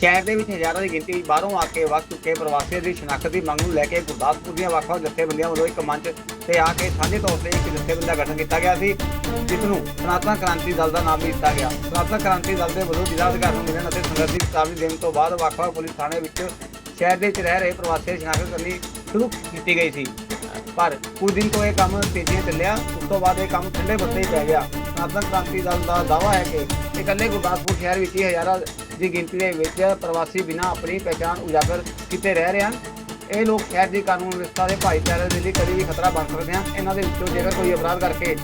ਸ਼ਹਿਰ ਦੇ ਵਿੱਚ ਹਜ਼ਾਰਾਂ ਦੀ ਗਿਣਤੀ ਵਿੱਚ ਬਾਹਰੋਂ ਆ ਕੇ ਵਕ ਚੁੱਕੇ ਪ੍ਰਵਾਸੀਆਂ ਦੀ ਸ਼ਨਾਖਤ ਦੀ ਮੰਗ ਨੂੰ ਲੈ ਕੇ ਗੁਰਦਾਸਪੁਰ ਦੀਆਂ ਵੱਖ-ਵੱਖ ਜਥੇਬੰਦੀਆਂ ਵੱਲੋਂ ਇੱਕ ਮੰਚ ਤੇ ਆ ਕੇ ਸਾਂਝੇ ਤੌਰ ਤੇ ਇੱਕ ਜਥੇਬੰਦੀ ਦਾ ਗਠਨ ਕੀਤਾ ਗਿਆ ਸੀ, ਜਿਸ ਨੂੰ ਸਨਾਤਨ ਕ੍ਰਾਂਤੀ ਦਲ ਦਾ ਨਾਮ ਵੀ ਦਿੱਤਾ ਗਿਆ। ਸਨਾਤਨ ਕ੍ਰਾਂਤੀ ਦਲ ਦੇ ਵੱਲੋਂ ਜ਼ਿਲ੍ਹਾ ਅਧਿਕਾਰੀ ਨੂੰ ਮਿਲਣ ਅਤੇ ਸੰਘਰਸ਼ ਦੀ ਚੇਤਾਵਨੀ ਦੇਣ ਤੋਂ ਬਾਅਦ ਵੱਖ-ਵੱਖ ਪੁਲਿਸ ਥਾਣੇ ਵਿੱਚ ਸ਼ਹਿਰ ਦੇ ਵਿੱਚ ਰਹਿ ਰਹੇ ਪ੍ਰਵਾਸੀਆਂ ਦੀ ਸ਼ਨਾਖਤ ਕਰਨੀ ਸ਼ੁਰੂ ਕੀਤੀ ਗਈ ਸੀ। ਪਰ ਕੁਝ ਦਿਨ ਤੋਂ ਇਹ ਕੰਮ ਤੇਜ਼ੀਆਂ ਚੱਲਿਆ, ਉਸ ਤੋਂ ਬਾਅਦ ਇਹ ਕੰਮ ਠੰਡੇ ਬੱਤੇ ਹੀ ਪੈ ਗਿਆ। ਸਨਾਤਨ ਕ੍ਰਾਂਤੀ ਦਲ ਦਾ ਦਾਅਵਾ ਹੈ ਕਿ ਇਕੱਲੇ ਗੁਰਦਾਸਪੁਰ ਸ਼ਹਿਰ ਵਿੱਚ ਹੀ ਹਜ਼ਾਰਾਂ ਦੀ ਗਿਣਤੀ ਦੇ ਵਿੱਚ ਪ੍ਰਵਾਸੀ ਬਿਨਾਂ ਆਪਣੀ ਪਛਾਣ ਉਜਾਗਰ ਕੀਤੇ ਰਹਿ ਰਹੇ ਹਨ। ਇਹ ਲੋਕ ਸ਼ਹਿਰ ਦੀ ਕਾਨੂੰਨ ਵਿਵਸਥਾ ਦੇ ਭਾਈਚਾਰੇ ਦੇ ਲਈ ਕਦੇ ਵੀ ਖਤਰਾ ਬਣ ਸਕਦੇ ਹਨ। ਇਹਨਾਂ ਦੇ ਵਿੱਚੋਂ ਜੇਕਰ ਕੋਈ ਅਪਰਾਧ ਕਰਕੇ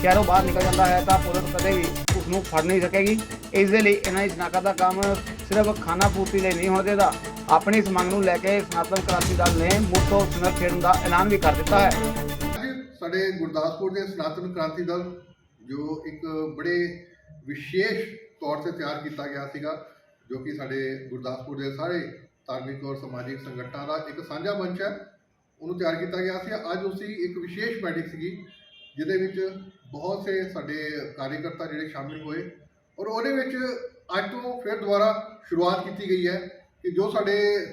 ਸ਼ਹਿਰੋਂ ਬਾਹਰ ਨਿਕਲ ਜਾਂਦਾ ਹੈ ਤਾਂ ਪੁਲਿਸ ਕਦੇ ਵੀ ਉਸ ਨੂੰ ਫੜ ਨਹੀਂ ਸਕੇਗੀ। ਇਸ ਦੇ ਲਈ ਇਹਨਾਂ ਦੀ ਸ਼ਨਾਖਤ ਦਾ ਕੰਮ ਸਿਰਫ ਖਾਣਾ ਪੂਰਤੀ ਲਈ ਨਹੀਂ ਹੋਣਾ ਚਾਹੀਦਾ ਆਪਣੀ ਇਸ ਮੰਗ ਨੂੰ ਲੈ ਕੇ ਸਨਾਤਨ ਕ੍ਰਾਂਤੀ ਦਲ ਨੇ ਮੁੱਢ ਤੋਂ ਸੰਘਰਸ਼ ਦਾ ਐਲਾਨ ਵੀ ਕਰ ਦਿੱਤਾ ਹੈ। ਸਾਡੇ ਗੁਰਦਾਸਪੁਰ ਦੇ ਸਨਾਤਨ ਕ੍ਰਾਂਤੀ ਦਲ, ਜੋ ਇੱਕ ਬੜੇ ਵਿਸ਼ੇਸ਼ ਤੌਰ ਤੇ ਤਿਆਰ ਕੀਤਾ ਗਿਆ ਸੀਗਾ ਜੋ ਕਿ ਸਾਡੇ ਗੁਰਦਾਸਪੁਰ ਦੇ ਸਾਰੇ ਧਾਰਮਿਕ ਔਰ ਸਮਾਜਿਕ ਸੰਗਠਨਾਂ ਦਾ ਇੱਕ ਸਾਂਝਾ ਮੰਚ ਹੈ, ਉਹਨੂੰ ਤਿਆਰ ਕੀਤਾ ਗਿਆ ਸੀ। ਅੱਜ ਉਸੀ ਇੱਕ ਵਿਸ਼ੇਸ਼ ਮੀਟਿੰਗ ਸੀਗੀ, ਜਿਹਦੇ ਵਿੱਚ ਬਹੁਤ ਸੇ ਸਾਡੇ ਕਾਰਜਕਰਤਾ ਜਿਹੜੇ ਸ਼ਾਮਿਲ ਹੋਏ ਔਰ ਉਹਦੇ ਵਿੱਚ ਅੱਜ ਤੋਂ ਫਿਰ ਦੁਬਾਰਾ ਸ਼ੁਰੂਆਤ ਕੀਤੀ ਗਈ ਹੈ ਕਿ ਜੋ ਸਾਡੇ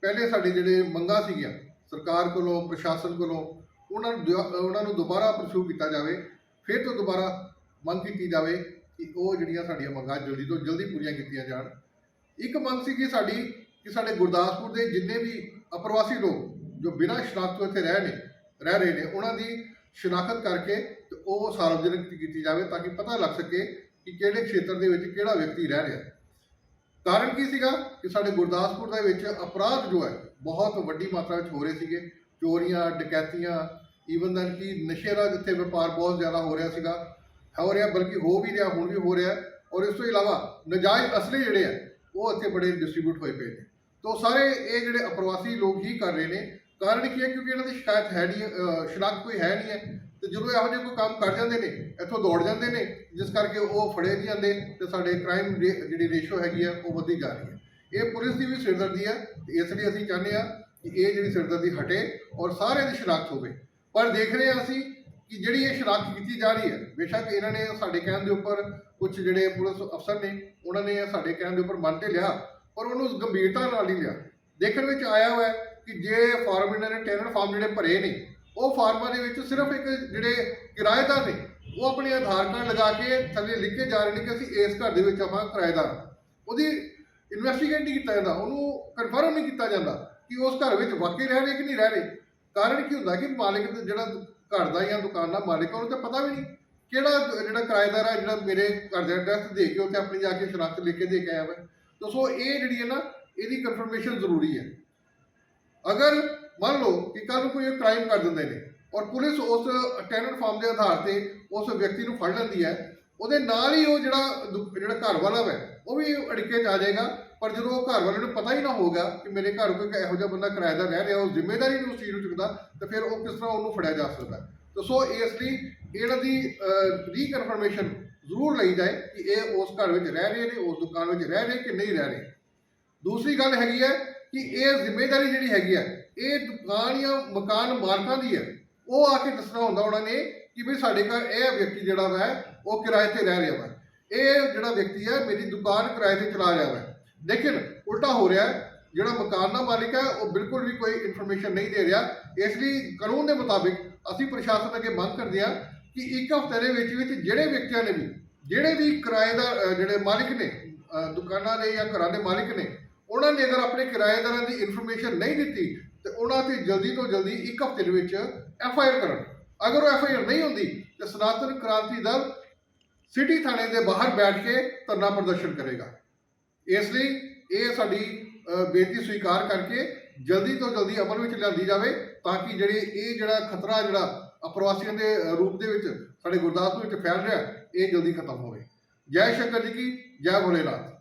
ਪਹਿਲੇ ਸਾਡੇ ਜਿਹੜੇ ਮੰਗਾਂ ਸੀਗੀਆਂ, ਸਰਕਾਰ ਕੋਲੋਂ, ਪ੍ਰਸ਼ਾਸਨ ਕੋਲੋਂ, ਉਹਨਾਂ ਨੂੰ ਦੁਆ- ਉਹਨਾਂ ਨੂੰ ਦੁਬਾਰਾ ਪਰਸੂ ਕੀਤਾ ਜਾਵੇ, ਫਿਰ ਤੋਂ ਦੁਬਾਰਾ ਮੰਗ ਕੀਤੀ ਜਾਵੇ ਕਿ ਉਹ ਜਿਹੜੀਆਂ ਸਾਡੀਆਂ ਮੰਗਾਂ ਜਲਦੀ ਤੋਂ ਜਲਦੀ ਪੂਰੀਆਂ ਕੀਤੀਆਂ ਜਾਣ। ਇੱਕ ਮੰਗ ਸੀ ਕਿ ਸਾਡੀ, ਕਿ ਸਾਡੇ ਗੁਰਦਾਸਪੁਰ ਦੇ ਜਿੰਨੇ ਵੀ ਅਪਰਵਾਸੀ ਲੋਕ ਜੋ ਬਿਨਾਂ ਸ਼ਨਾਖਤ ਤੋਂ ਇੱਥੇ ਰਹਿ ਨੇ, ਰਹਿ ਰਹੇ ਨੇ, ਉਹਨਾਂ ਦੀ ਸ਼ਨਾਖਤ ਕਰਕੇ ਤੇ ਉਹ ਸਾਰਵਜਨਿਕ ਕੀਤੀ ਜਾਵੇ ਤਾਂ ਕਿ ਪਤਾ ਲੱਗ ਸਕੇ ਕਿ ਕਿਹੜੇ ਖੇਤਰ ਦੇ ਵਿੱਚ ਕਿਹੜਾ ਵਿਅਕਤੀ ਰਹਿ ਰਿਹਾ। ਕਾਰਨ ਕੀ ਸੀਗਾ ਕਿ ਸਾਡੇ ਗੁਰਦਾਸਪੁਰ ਦੇ ਵਿੱਚ ਅਪਰਾਧ ਜੋ ਹੈ, ਬਹੁਤ ਵੱਡੀ ਮਾਤਰਾ ਵਿੱਚ ਹੋ ਰਹੇ ਸੀਗੇ। ਚੋਰੀਆਂ, ਡਕੈਤੀਆਂ ਈਵਨ ਦਨ ਕਿ ਨਸ਼ੇ ਦਾ ਜਿੱਥੇ ਵਪਾਰ ਬਹੁਤ ਜ਼ਿਆਦਾ ਹੋ ਰਿਹਾ ਸੀਗਾ, ਹੋ ਰਿਹਾ ਬਲਕਿ ਹੋ ਵੀ ਰਿਹਾ, ਹੁਣ ਵੀ ਹੋ ਰਿਹਾ। ਔਰ ਇਸ ਤੋਂ ਇਲਾਵਾ ਨਜਾਇਜ਼ ਅਸਲੇ ਜਿਹੜੇ ਆ ਉਹ ਇੱਥੇ ਬੜੇ ਡਿਸਟ੍ਰੀਬਿਊਟ ਹੋਏ ਪਏ ਨੇ। ਤੋਂ ਸਾਰੇ ਇਹ ਜਿਹੜੇ ਅਪਰਵਾਸੀ ਲੋਕ ਹੀ ਕਰ ਰਹੇ ਨੇ, ਕਾਰਨ ਕੀ ਹੈ? ਕਿਉਂਕਿ ਇਹਨਾਂ ਦੀ ਸ਼ਿਕਾਇਤ ਹੈ ਨਹੀਂ ਸ਼ਨਾਖਤ ਕੋਈ ਹੈ ਨਹੀਂ ਹੈ। ਤੇ ਜਦੋਂ ਇਹੋ ਜਿਹੇ ਕੋਈ ਕੰਮ ਕਰ ਜਾਂਦੇ ਨੇ, ਇੱਥੋਂ ਦੌੜ ਜਾਂਦੇ ਨੇ, ਜਿਸ ਕਰਕੇ ਉਹ ਫੜੇ ਨਹੀਂ ਜਾਂਦੇ ਤੇ ਸਾਡੇ ਕ੍ਰਾਈਮ ਜਿਹੜੀ ਰੇਸ਼ੋ ਹੈਗੀ ਆ, ਉਹ ਵਧਦੀ ਜਾ ਰਹੀ ਹੈ। ਇਹ ਪੁਲਿਸ ਦੀ ਵੀ ਸਿਰਦਰਦੀ ਹੈ ਤੇ ਇਸ ਲਈ ਅਸੀਂ ਚਾਹੁੰਦੇ ਆ ਕਿ ਇਹ ਜਿਹੜੀ ਸਿਰਦਰਦੀ ਹਟੇ ਔਰ ਸਾਰਿਆਂ ਦੀ ਸ਼ਨਾਖਤ ਹੋਵੇ। ਪਰ ਦੇਖ ਰਹੇ ਹਾਂ ਅਸੀਂ ਕਿ ਜਿਹੜੀ ਇਹ ਸ਼ਨਾਖਤ ਕੀਤੀ ਜਾ ਰਹੀ ਹੈ, ਬੇਸ਼ੱਕ ਇਹਨਾਂ ਨੇ ਸਾਡੇ ਕਹਿਣ ਦੇ ਉੱਪਰ ਕੁਝ ਜਿਹੜੇ ਪੁਲਿਸ ਅਫਸਰ ਨੇ, ਉਹਨਾਂ ਨੇ ਸਾਡੇ ਕਹਿਣ ਦੇ ਉੱਪਰ ਮੰਨ ਤੇ ਲਿਆ, ਪਰ ਉਹਨੂੰ ਗੰਭੀਰਤਾ ਨਾਲ ਹੀ ਲਿਆ। ਦੇਖਣ ਵਿੱਚ ਆਇਆ ਹੋਇਆ ਕਿ ਜੇ ਫਾਰਮ ਇਹਨਾਂ ਨੇ ਟੈਨਰ ਫਾਰਮ ਜਿਹੜੇ ਭਰੇ ਨੇ, ਉਹ ਫਾਰਮਾਂ ਦੇ ਵਿੱਚ ਸਿਰਫ ਇੱਕ ਜਿਹੜੇ ਕਿਰਾਏਦਾਰ ਨੇ, ਉਹ ਆਪਣੇ ਆਧਾਰ ਕਾਰਡ ਲਗਾ ਕੇ ਥੱਲੇ ਲਿਖ ਕੇ ਜਾ ਰਹੇ ਨੇ ਕਿ ਅਸੀਂ ਇਸ ਘਰ ਦੇ ਵਿੱਚ ਆਪਾਂ ਕਿਰਾਏਦਾਰ ਉਹਦੀ ਇਨਵੈਸਟੀਗੇਟ ਨਹੀਂ ਕੀਤਾ ਜਾਂਦਾ, ਉਹਨੂੰ ਕਨਫਰਮ ਨਹੀਂ ਕੀਤਾ ਜਾਂਦਾ ਕਿ ਉਸ ਘਰ ਵਿੱਚ ਵਾਕਈ ਰਹਿ ਰਹੇ ਕਿ ਨਹੀਂ ਰਹਿ ਰਹੇ। ਕਾਰਨ ਕੀ ਹੁੰਦਾ ਕਿ ਮਾਲਕ ਜਿਹੜਾ ਘਰ ਦਾ ਜਾਂ ਦੁਕਾਨ ਦਾ ਮਾਲਕ ਆ, ਉਹਨੂੰ ਤਾਂ ਪਤਾ ਵੀ ਨਹੀਂ ਕਿਹੜਾ ਜਿਹੜਾ ਕਿਰਾਏਦਾਰ ਹੈ ਜਿਹੜਾ ਮੇਰੇ ਘਰ ਦਾ ਐਡਰੈਸ ਦੇ ਕੇ ਉੱਥੇ ਆਪਣੀ ਜਾ ਕੇ ਸ਼ਨਾਖਤ ਲਿਖ ਕੇ ਦੇ ਕੇ ਆਇਆ ਵਾ। ਦੋਸਤੋ ਇਹ ਜਿਹੜੀ ਹੈ ਨਾ ਇਹਦੀ ਕਨਫਰਮੇਸ਼ਨ ਜ਼ਰੂਰੀ ਹੈ। ਅਗਰ ਮੰਨ ਲਓ ਕਿ ਕੱਲ ਨੂੰ ਕੋਈ ਕ੍ਰਾਈਮ ਕਰ ਦਿੰਦੇ ਨੇ ਔਰ ਪੁਲਿਸ ਉਸ ਟੈਨਰ ਫਾਰਮ ਦੇ ਆਧਾਰ ਤੇ ਉਸ ਵਿਅਕਤੀ ਨੂੰ ਫੜ ਲੈਂਦੀ ਹੈ ਉਹਦੇ ਨਾਲ ਹੀ ਉਹ ਜਿਹੜਾ ਦੁ- ਜਿਹੜਾ ਘਰ ਵਾਲਾ ਹੈ ਉਹ ਵੀ ਅੜਿੱਕੇ 'ਚ ਆ ਜਾਏਗਾ। ਪਰ ਜਦੋਂ ਉਹ ਘਰ ਵਾਲੇ ਨੂੰ ਪਤਾ ਹੀ ਨਾ ਹੋਗਾ ਕਿ ਮੇਰੇ ਘਰ ਕੋਈ ਇਹੋ ਜਿਹਾ ਬੰਦਾ ਕਿਰਾਏਦਾਰ ਰਹਿ ਰਿਹਾ, ਉਹ ਜ਼ਿੰਮੇਵਾਰੀ ਨਹੀਂ ਉਸ ਚੀਜ਼ ਨੂੰ ਚੁੱਕਦਾ, ਤਾਂ ਫਿਰ ਉਹ ਕਿਸ ਤਰ੍ਹਾਂ ਉਹਨੂੰ ਫੜਿਆ ਜਾ ਸਕਦਾ ਤਾਂ ਸੋ ਇਸ ਲਈ ਇਹਨਾਂ ਦੀ ਰੀਕਨਫਰਮੇਸ਼ਨ ਜ਼ਰੂਰ ਲਈ ਜਾਏ ਕਿ ਇਹ ਉਸ ਘਰ ਵਿੱਚ ਰਹਿ ਰਹੇ ਨੇ, ਉਸ ਦੁਕਾਨ ਵਿੱਚ ਰਹਿ ਰਹੇ ਕਿ ਨਹੀਂ ਰਹਿ ਰਹੇ। ਦੂਸਰੀ ਗੱਲ ਹੈਗੀ ਹੈ ਕਿ ਇਹ ਜ਼ਿੰਮੇਵਾਰੀ ਜਿਹੜੀ ਹੈਗੀ ਹੈ, ਇਹ ਦੁਕਾਨ ਜਾਂ ਮਕਾਨ ਮਾਲਕਾਂ ਦੀ ਹੈ। ਉਹ ਆ ਕੇ ਦੱਸਣਾ ਹੁੰਦਾ ਉਹਨਾਂ ਨੇ ਕਿ ਵੀ ਸਾਡੇ ਘਰ ਇਹ ਵਿਅਕਤੀ ਜਿਹੜਾ ਵਾ, ਉਹ ਕਿਰਾਏ ਤੇ ਰਹਿ ਰਿਹਾ ਵਾ। ਇਹ ਜਿਹੜਾ ਵਿਅਕਤੀ ਹੈ, ਮੇਰੀ ਦੁਕਾਨ ਕਿਰਾਏ ਤੇ ਚਲਾ ਰਿਹਾ ਵਾ। ਲੇਕਿਨ ਉਲਟਾ ਹੋ ਰਿਹਾ ਹੈ ਜਿਹੜਾ ਮਕਾਨ ਦਾ ਮਾਲਿਕ ਹੈ ਉਹ ਬਿਲਕੁਲ ਵੀ ਕੋਈ ਇਨਫੋਰਮੇਸ਼ਨ ਨਹੀਂ ਦੇ ਰਿਹਾ। ਇਸ ਲਈ ਕਾਨੂੰਨ ਦੇ ਮੁਤਾਬਿਕ ਅਸੀਂ ਪ੍ਰਸ਼ਾਸਨ ਅੱਗੇ ਮੰਗ ਕਰਦੇ ਹਾਂ ਕਿ ਇੱਕ ਹਫ਼ਤੇ ਦੇ ਵਿੱਚ ਵਿੱਚ ਜਿਹੜੇ ਵਿਅਕਤੀਆਂ ਨੇ ਵੀ ਜਿਹੜੇ ਵੀ ਕਿਰਾਏਦਾਰ ਅ, ਜਿਹੜੇ ਮਾਲਿਕ ਨੇ ਦੁਕਾਨਾਂ ਦੇ ਜਾਂ ਘਰਾਂ ਦੇ ਮਾਲਿਕ ਨੇ ਉਹਨਾਂ ਨੇ ਅਗਰ ਆਪਣੇ ਕਿਰਾਏਦਾਰਾਂ ਦੀ ਇਨਫੋਰਮੇਸ਼ਨ ਨਹੀਂ ਦਿੱਤੀ ਤੇ ਉਹਨਾਂ ਤੇ ਜਲਦੀ ਤੋਂ ਜਲਦੀ ਇੱਕ ਹਫ਼ਤੇ ਦੇ ਵਿੱਚ ਐਫ ਆਈ ਆਰ ਕਰਨ। ਅਗਰ ਉਹ ਐਫ ਆਈ ਆਰ ਨਹੀਂ ਹੁੰਦੀ ਤੇ ਸਨਾਤਨ ਕ੍ਰਾਂਤੀ ਦਲ ਸਿਟੀ ਥਾਣੇ ਦੇ ਬਾਹਰ ਬੈਠ ਕੇ ਧਰਨਾ ਪ੍ਰਦਰਸ਼ਨ ਕਰੇਗਾ। ਇਸ ਲਈ ਇਹ ਸਾਡੀ ਬੇਨਤੀ ਸਵੀਕਾਰ ਕਰਕੇ ਜਲਦੀ ਤੋਂ ਜਲਦੀ ਅਮਲ ਵਿੱਚ ਲਿਆਂਦੀ ਜਾਵੇ ਤਾਂ ਕਿ ਜਿਹੜੇ ਇਹ ਜਿਹੜਾ ਖਤਰਾ ਜਿਹੜਾ ਅਪਰਵਾਸੀਆਂ ਦੇ ਰੂਪ ਦੇ ਵਿੱਚ ਸਾਡੇ ਗੁਰਦਾਸਪੁਰ ਵਿੱਚ ਫੈਲ ਰਿਹਾ, ਇਹ ਜਲਦੀ ਖਤਮ ਹੋਵੇ। ਜੈ ਸ਼ੰਕਰ ਜੀ ਕੀ, ਜੈ ਭੋਲੇਨਾਥ।